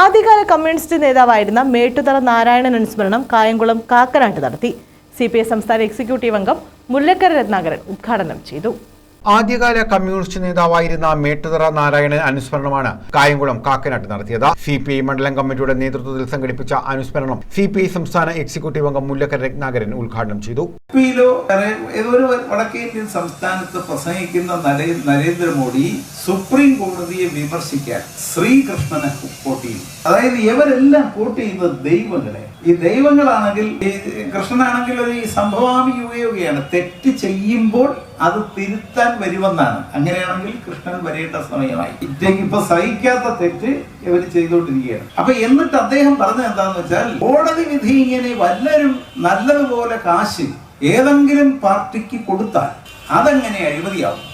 ആദ്യകാല കമ്മ്യൂണിസ്റ്റ് നേതാവായിരുന്ന മേട്ടുതറ നാരായണൻ അനുസ്മരണം കായംകുളം കാക്കനാട്ട് നടത്തി. സി പി ഐ സംസ്ഥാന എക്സിക്യൂട്ടീവ് അംഗം മുല്ലക്കര രത്നാകരൻ ഉദ്ഘാടനം ചെയ്തു. ആദ്യകാല കമ്മ്യൂണിസ്റ്റ് നേതാവായിരുന്ന മേട്ടുതറ നാരായണൻ അനുസ്മരണമാണ് കായംകുളം കാക്കനാട്ട് നടത്തിയത്. സി പി ഐ മണ്ഡലം കമ്മിറ്റിയുടെ നേതൃത്വത്തിൽ സംഘടിപ്പിച്ച അനുസ്മരണം സി പി ഐ സംസ്ഥാന എക്സിക്യൂട്ടീവ് അംഗം മുല്ലക്കര രത്നാകരൻ ഉദ്ഘാടനം ചെയ്തു. ഏതൊരു വടക്കേ ഇന്ത്യൻ സംസ്ഥാനത്ത് പ്രസംഗിക്കുന്ന നരേ- നരേന്ദ്രമോദി സുപ്രീം കോടതിയെ വിമർശിക്കാൻ ശ്രീകൃഷ്ണനെ കോട്ട് ചെയ്തു അതായത് ഇവരെല്ലാം കോട്ട് ചെയ്യുന്നത് ദൈവങ്ങളെ. ഈ ദൈവങ്ങളാണെങ്കിൽ ഈ കൃഷ്ണനാണെങ്കിൽ ഒരു ഈ സംഭവാമി യുഗയോഗയാണ്. തെറ്റ് ചെയ്യുമ്പോൾ അത് തിരുത്താൻ വരുമെന്നാണ്. അങ്ങനെയാണെങ്കിൽ കൃഷ്ണൻ വരേണ്ട സമയമായി. ഇപ്പൊ സഹിക്കാത്ത തെറ്റ് ഇവർ ചെയ്തുകൊണ്ടിരിക്കുകയാണ് അപ്പൊ എന്നിട്ട് അദ്ദേഹം പറഞ്ഞത് എന്താന്ന് വെച്ചാൽ കോടതി വിധി ഇങ്ങനെ വല്ലരും നല്ലതുപോലെ കാശ് ഏതെങ്കിലും പാർട്ടിക്ക് കൊടുത്താൽ അതെങ്ങനെ അഴിമതിയാവും.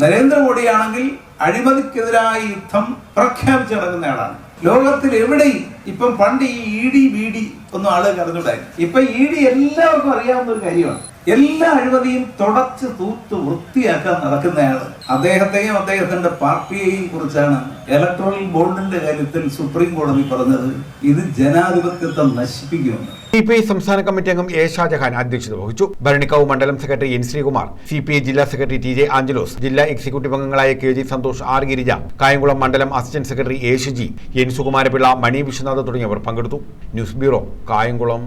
നരേന്ദ്രമോദിയാണെങ്കിൽ അഴിമതിക്കെതിരായ യുദ്ധം പ്രഖ്യാപിച്ചു നടക്കുന്ന ആളാണ്. ലോകത്തിൽ എവിടെയും ഇപ്പം പണ്ട് ഈ ഇ ഡി ബി ഡി ഒന്നും ആളുകൾ അറിഞ്ഞൂടായിരുന്നു ഇപ്പൊ ഇ ഡി എല്ലാവർക്കും അറിയാവുന്ന ഒരു കാര്യമാണ്. എല്ലാ അഴിമതിയും തുടച്ച് തൂത്ത് വൃത്തിയാക്കാൻ നടക്കുന്നയാൾ. അദ്ദേഹത്തെയും അദ്ദേഹത്തിന്റെ പാർട്ടിയെയും കുറിച്ചാണ് ഇലക്ട്രോണിക് ബോണ്ടിന്റെ കാര്യത്തിൽ സുപ്രീം കോടതി പറഞ്ഞത്. ഇത് ജനാധിപത്യത്തെ നശിപ്പിക്കുമെന്ന് സി പി ഐ സംസ്ഥാന കമ്മിറ്റി അംഗം എ ഷാജഹാൻ അധ്യക്ഷത വഹിച്ചു. ഭരണിക്കാവ് മണ്ഡലം secretary N Sreekumar C P I ജില്ലാ സെക്രട്ടറി ടി ജെ ആഞ്ചലോസ് ജില്ലാ എക്സിക്യൂട്ടീവ് അംഗങ്ങളായ K G Santhosh R Girija Kayamkulam മണ്ഡലം assistant secretary A Shuji N Sukumarapillai Mani Viswanath തുടങ്ങിയവർ പങ്കെടുത്തു. News bureau Kayamkulam.